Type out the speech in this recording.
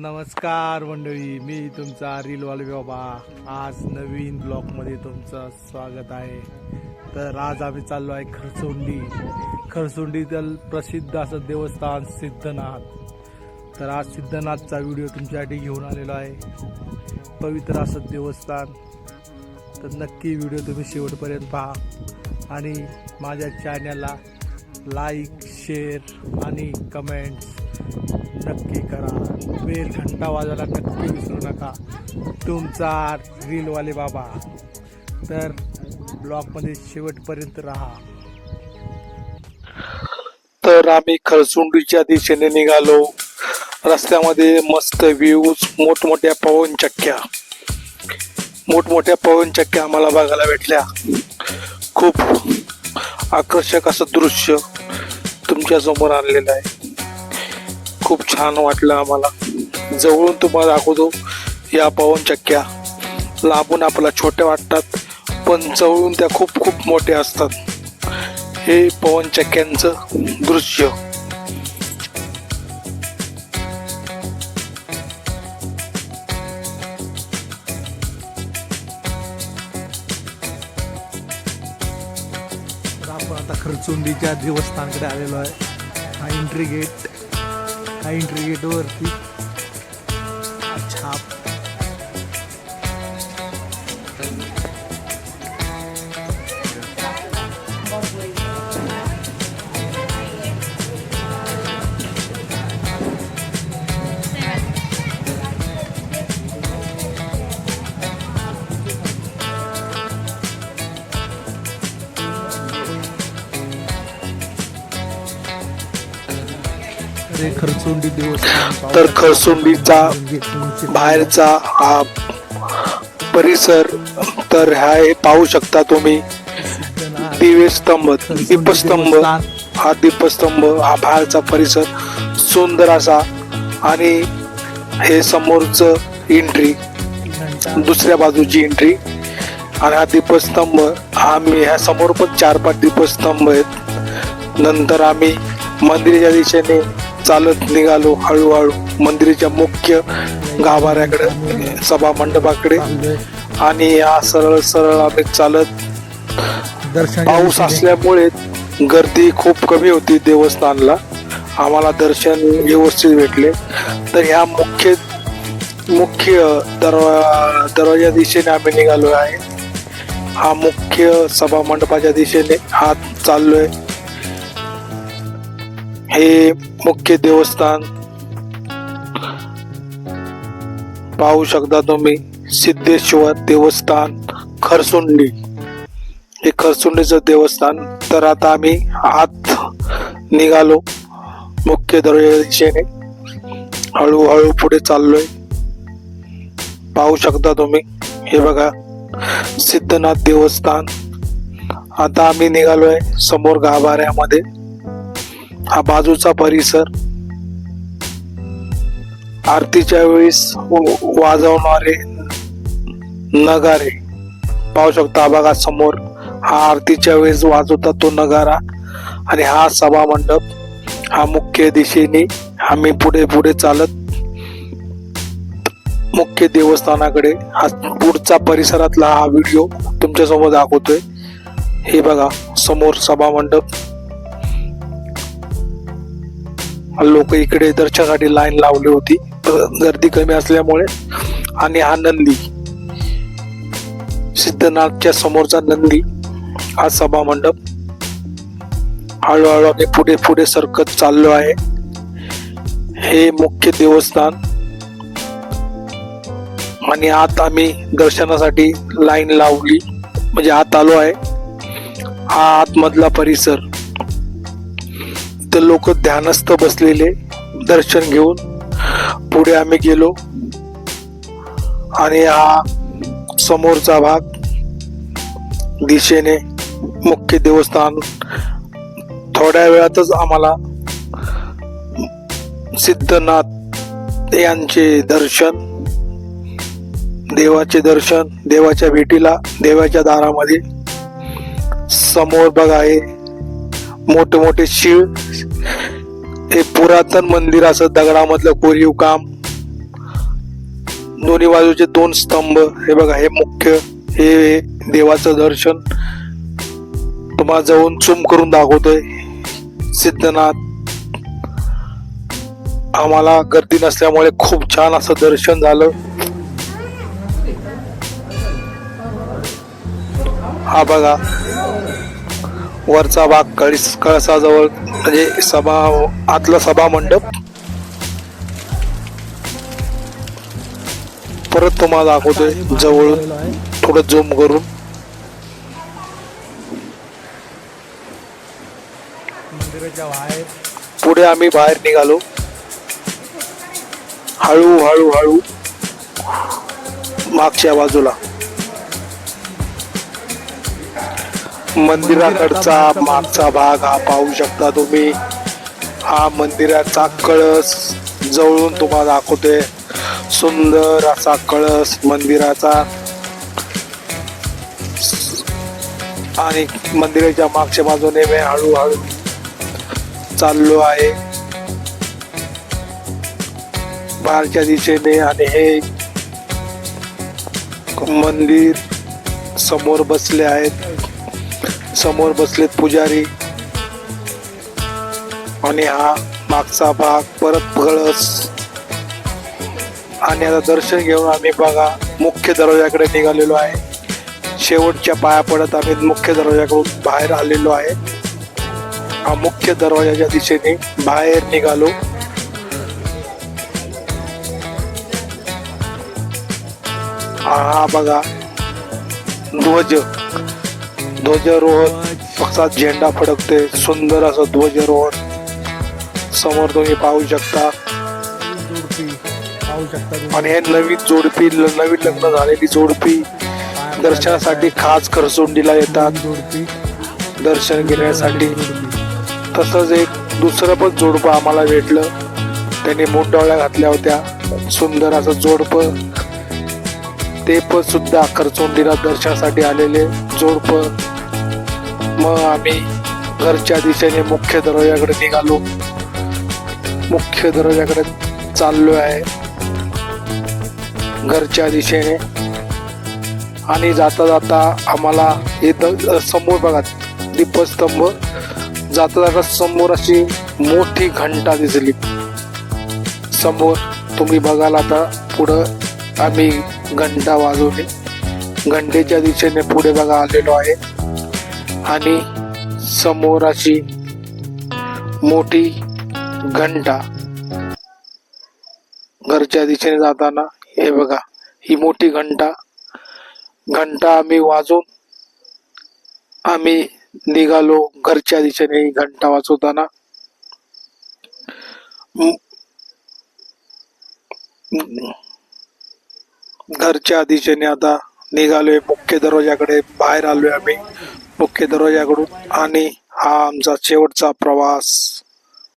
नमस्कार मंडळी मी तुमचा रीलवाले बाबा. आज नवीन ब्लॉकमध्ये तुमचं स्वागत आहे. तर आज आम्ही चाललो आहे खरसोंडी. खरसोंडीतील प्रसिद्ध असं देवस्थान सिद्धनाथ. तर आज सिद्धनाथचा व्हिडिओ तुमच्यासाठी घेऊन आलेलो आहे. पवित्र असं देवस्थान. तर नक्की व्हिडिओ तुम्ही शेवटपर्यंत पहा. आणि माझ्या चॅनलला लाईक शेअर आणि कमेंट्स नक्की करा. वेळ घंटा वाजवायला नक्की विसरू नका. तुमचा रीलवाले बाबा. तर ब्लॉगमध्ये शेवटपर्यंत राहा. तर आम्ही खरसुंडीच्या दिशेने निघालो. रस्त्यामध्ये मस्त व्ह्यूज मोठमोठ्या पवन चक्क्या. मोठमोठ्या पवन चक्क्या आम्हाला बघायला भेटल्या. खूप आकर्षक असं दृश्य तुमच्यासमोर आणलेलं आहे. खूप छान वाटलं आम्हाला. जवळून तुम्हाला दाखवतो. या पवन चक्क्या. लांबून आपल्याला छोट्या वाटतात पण जवळून त्या खूप खूप मोठ्या असतात. हे पवन चक्क्यांचं दृश्य. आपण आता खरचुंडीच्या देवस्थानकडे आलेलो आहे. हा एंट्री गेट हा एंट्री गेटवरती हा तर खरसुंडीचा बाहेरचा हा परिसर तर हा हे पाहू शकता तुम्ही. दिवेस्तंभ दीपस्तंभ हा दीपस्तंभ हा बाहेरचा परिसर सुंदर असा. आणि हे समोरचं एंट्री दुसऱ्या बाजूची एंट्री आणि हा दीपस्तंभ हा आम्ही ह्या समोर पण चार पाच दीपस्तंभ आहेत. नंतर आम्ही मंदिराच्या दिशेने चालत निघालो हळूहळू. मंदिराच्या मुख्य गाभाऱ्याकडे सभा मंडपाकडे. आणि या सरळ सरळ आम्ही चालत पाऊस असल्यामुळे गर्दी खूप कमी होती देवस्थानला. आम्हाला दर्शन व्यवस्थित भेटले. तर ह्या मुख्य मुख्य दरवा दरवाजा दिशेने आम्ही निघालो आहे. हा मुख्य सभा मंडपाच्या दिशेने हा चाललोय. हे मुख्य देवस्थान. पाहू शकता तुम्ही सिद्धेश्वर देवस्थान खरसुंडी. हे खरसुंडीचं देवस्थान तर आता आम्ही आत निघालो मुख्य दरवाजा दिशेने हळूहळू पुढे चाललोय. पाहू शकता तुम्ही हे बघा सिद्धनाथ देवस्थान. आता आम्ही निघालोय समोर गाभाऱ्यामध्ये. हा बाजूचा परिसर आरतीच्या वेळेस व- वाजवणारे नगारे. पाहू शकता बघा समोर. हा आरतीच्या वेळेस वाजवता तो नगारा. आणि हा सभा मंडप हा मुख्य दिशेने आम्ही पुढे पुढे चालत मुख्य देवस्थानाकडे. हा पुढचा परिसरातला हा व्हिडिओ तुमच्यासमोर दाखवतोय. हे बघा समोर सभा मंडप लोक इकडे दर्शनासाठी लाईन लावली होती. तर गर्दी कमी असल्यामुळे आणि हा नंदी सिद्धनाथच्या समोरचा नंदी हा सभा मंडप हळूहळू आम्ही पुढे पुढे सरकत चाललो आहे. हे मुख्य देवस्थान आणि आत आम्ही दर्शनासाठी लाईन लावली. म्हणजे आत आलो आहे. हा आतमधला परिसर तिथं लोक ध्यानस्थ बसलेले दर्शन घेऊन पुढे आम्ही गेलो. आणि हा समोरचा भाग दिशेने मुख्य देवस्थान थोड्या वेळातच आम्हाला सिद्धनाथ यांचे दर्शन देवाचे दर्शन देवाच्या भेटीला देवाच्या दारामध्ये समोर बघा आहे मोठे मोठे शिळ हे पुरातन मंदिर असं दगडामधलं कोरीव काम. दोन्ही बाजूचे दोन स्तंभ हे बघा हे मुख्य हे देवाचं दर्शन. तुम्हाला जाऊन चूम करून दाखवतोय. सिद्धनाथ आम्हाला गर्दी नसल्यामुळे खूप छान असं दर्शन झालं. हा बघा वरचा भाग कळीस कळसाजवळ म्हणजे सभा आतला सभा मंडप. परत तुम्हाला दाखवतोय जवळून थोडं झूम करून. पुढे आम्ही बाहेर निघालो. हळू हळू हळू. मागच्या बाजूला. मंदिराकडचा मागचा भाग हा पाहू शकता तुम्ही. हा मंदिराचा कळस जवळून तुम्हाला दाखवते. सुंदर असा कळस मंदिराचा. आणि मंदिराच्या मागच्या बाजूने मी हळूहळू चाललो आहे. बाहेरच्या दिशेने आणि हे मंदिर समोर बसले आहेत. समोर बसलेत पुजारी. आणि हा मागचा भाग परत कळस आणि आता दर्शन घेऊन आम्ही बघा मुख्य दरवाजाकडे निघालेलो आहे. शेवटच्या पाया पडत आम्ही मुख्य दरवाजाकडून बाहेर आलेलो आहे. हा मुख्य दरवाजाच्या दिशेने बाहेर निघालो. हा बघा ध्वज. ध्वजारोहण पक्षात झेंडा फडकते सुंदर असं ध्वजारोहण. समोर तुम्ही पाहू शकता. आणि हे नवीन जोडपी नवीन लग्न झालेली जोडपी. दर्शनासाठी खास खरसोंडीला येतात. दर्शन घेण्यासाठी. तसंच एक दुसरं पण जोडपं आम्हाला भेटलं. त्याने मुंडवळ्या घातल्या होत्या. सुंदर असं जोडपं. ते पण सुद्धा खरचोंडीला दर्शनासाठी आलेले जोडपं. मग आम्ही घरच्या दिशेने मुख्य दरवाजाकडे निघालो. मुख्य दरवाजाकडे चाललो आहे. घरच्या दिशेने. आणि जाता जाता आम्हाला इथं समोर बघा दीपस्तंभ. जाता जाता समोर अशी मोठी घंटा दिसली. समोर तुम्ही बघाल आता पुढं आम्ही घंटा वाजवली. घंटेच्या दिशेने पुढे बघा आलेलो आहे. आणि समोराची मोठी घंटा. घरच्या दिशेने जाताना हे बघा ही मोठी घंटा. घंटा आम्ही वाजून आम्ही निघालो घरच्या दिशेने ही घंटा वाजवताना. घरच्या दिशेने आता निघालोय मुख्य दरवाजाकडे बाहेर आलोय आम्ही. मुख्य दरवाजाकडून आणि हा आमचा शेवटचा प्रवास.